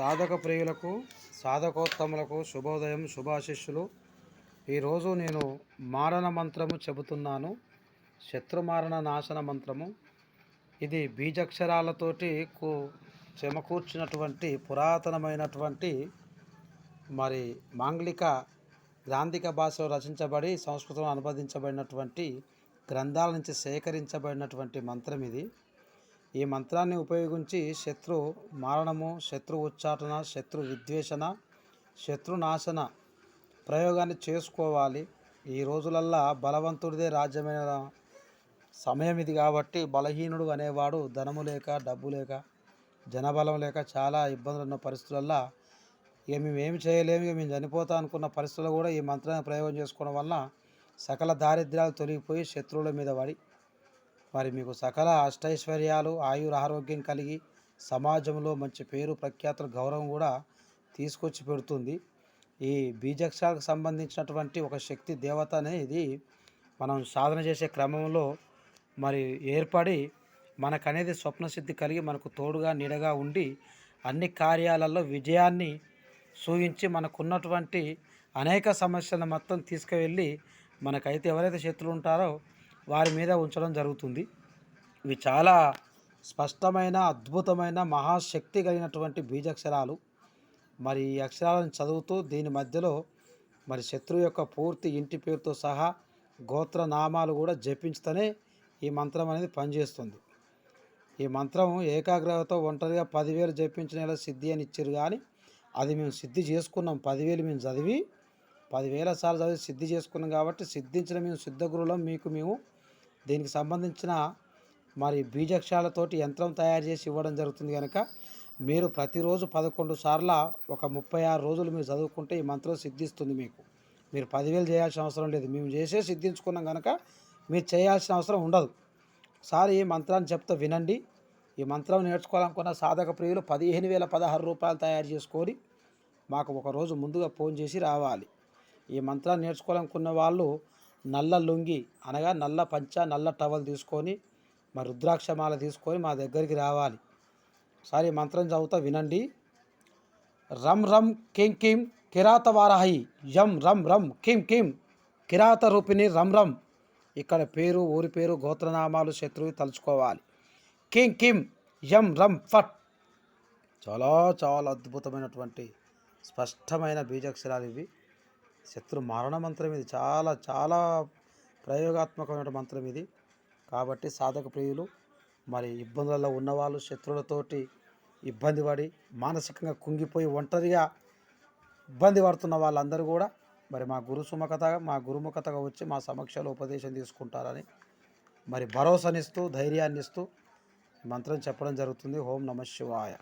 సాధక ప్రియులకు సాధకోత్తములకు శుభోదయం శుభాశిష్యులు. ఈరోజు నేను మారణ మంత్రము చెబుతున్నాను. శత్రుమారణ నాశన మంత్రము. ఇది బీజక్షరాలతోటి కు చెమకూర్చినటువంటి పురాతనమైనటువంటి మరి మాంగ్లిక గ్రాంధిక భాషలో రచించబడి సంస్కృతంలో అనువదించబడినటువంటి గ్రంథాల నుంచి సేకరించబడినటువంటి మంత్రం ఇది. ఈ మంత్రాన్ని ఉపయోగించి శత్రు మారణము శత్రు ఉచ్చాటన శత్రు విద్వేషణ శత్రు నాశన ప్రయోగాన్ని చేసుకోవాలి. ఈ రోజులల్లా బలవంతుడిదే రాజ్యమైన సమయం ఇది కాబట్టి బలహీనుడు అనేవాడు ధనము లేక డబ్బు లేక జనబలం లేక చాలా ఇబ్బందులు ఉన్న పరిస్థితులల్లో ఇక మేమేమి చేయలేము ఇక మేము చనిపోతా అనుకున్న పరిస్థితుల్లో కూడా ఈ మంత్రాన్ని ప్రయోగం చేసుకోవడం వల్ల సకల దారిద్ర్యాలు తొలగిపోయి శత్రువుల మీద పడి మరి మీకు సకల అష్టైశ్వర్యాలు ఆయుర ఆరోగ్యం కలిగి సమాజంలో మంచి పేరు ప్రఖ్యాతుల గౌరవం కూడా తీసుకొచ్చి పెడుతుంది. ఈ బీజక్షాలకు సంబంధించినటువంటి ఒక శక్తి దేవత అనేది మనం సాధన చేసే క్రమంలో మరి ఏర్పడి మనకనేది స్వప్నసిద్ధి కలిగి మనకు తోడుగా నీడగా ఉండి అన్ని కార్యాలలో విజయాన్ని సూచించి మనకున్నటువంటి అనేక సమస్యలను మొత్తం తీసుకువెళ్ళి మనకైతే ఎవరైతే శత్రులు ఉంటారో వారి మీద ఉంచడం జరుగుతుంది. ఇవి చాలా స్పష్టమైన అద్భుతమైన మహాశక్తి కలిగినటువంటి బీజాక్షరాలు. మరి ఈ అక్షరాలను చదువుతూ దీని మధ్యలో మరి శత్రువు యొక్క పూర్తి ఇంటి పేరుతో సహా గోత్ర నామాలు కూడా జపించుతూనే ఈ మంత్రం అనేది పనిచేస్తుంది. ఈ మంత్రం ఏకాగ్రతతో ఒంటరిగా పదివేలు జపించిన సిద్ధి అని ఇచ్చారు కానీ అది మేము సిద్ధి చేసుకున్నాం. పదివేలు మేము చదివి పదివేల సార్లు చదివి సిద్ధి చేసుకున్నాం కాబట్టి సిద్ధించిన మేము సిద్ధ గురువులం మీకు మేము దీనికి సంబంధించిన మరి బీజక్షాలతోటి యంత్రం తయారు చేసి ఇవ్వడం జరుగుతుంది కనుక మీరు ప్రతిరోజు పదకొండు సార్ల ఒక ముప్పై ఆరు రోజులు మీరు చదువుకుంటే ఈ మంత్రం సిద్ధిస్తుంది మీకు. మీరు పదివేలు చేయాల్సిన అవసరం లేదు. మేము చేసే సిద్ధించుకున్నాం కనుక మీరు చేయాల్సిన అవసరం ఉండదు. సార్ ఈ మంత్రాన్ని చెప్తా వినండి. ఈ మంత్రం నేర్చుకోవాలనుకున్న సాధక ప్రియులు పదిహేను వేల పదహారు రూపాయలు తయారు చేసుకొని మాకు ఒక రోజు ముందుగా ఫోన్ చేసి రావాలి. ఈ మంత్రాన్ని నేర్చుకోవాలనుకున్న వాళ్ళు నల్ల లుంగి అనగా నల్ల పంచ నల్ల టవల్ తీసుకొని మా రుద్రాక్షమాల తీసుకొని మా దగ్గరికి రావాలి. ఒకసారి మంత్రం చదువుతా వినండి. రమ్ రమ్ కిం కిం కిరాత వారాహి యం రమ్ రమ్ కిం కిం కిరాత రూపిణి రమ్ రమ్. ఇక్కడ పేరు ఊరి పేరు గోత్రనామాలు శత్రువు తలుచుకోవాలి. కిం కిం యం రమ్ ఫట్. చాలా చాలా అద్భుతమైనటువంటి స్పష్టమైన బీజాక్షరాలు ఇవి. శత్రు మరణ మంత్రం ఇది. చాలా చాలా ప్రయోగాత్మకమైన మంత్రం ఇది. కాబట్టి సాధక ప్రియులు మరి ఇబ్బందులలో ఉన్నవాళ్ళు శత్రువులతోటి ఇబ్బంది పడి మానసికంగా కుంగిపోయి ఒంటరిగా ఇబ్బంది పడుతున్న వాళ్ళందరూ కూడా మరి మా గురు సుముఖతగా మా గురుముఖతగా వచ్చి మా సమక్షంలో ఉపదేశం తీసుకుంటారని మరి భరోసానిస్తూ ధైర్యాన్ని ఇస్తూ మంత్రం చెప్పడం జరుగుతుంది. ఓం నమ శివాయ.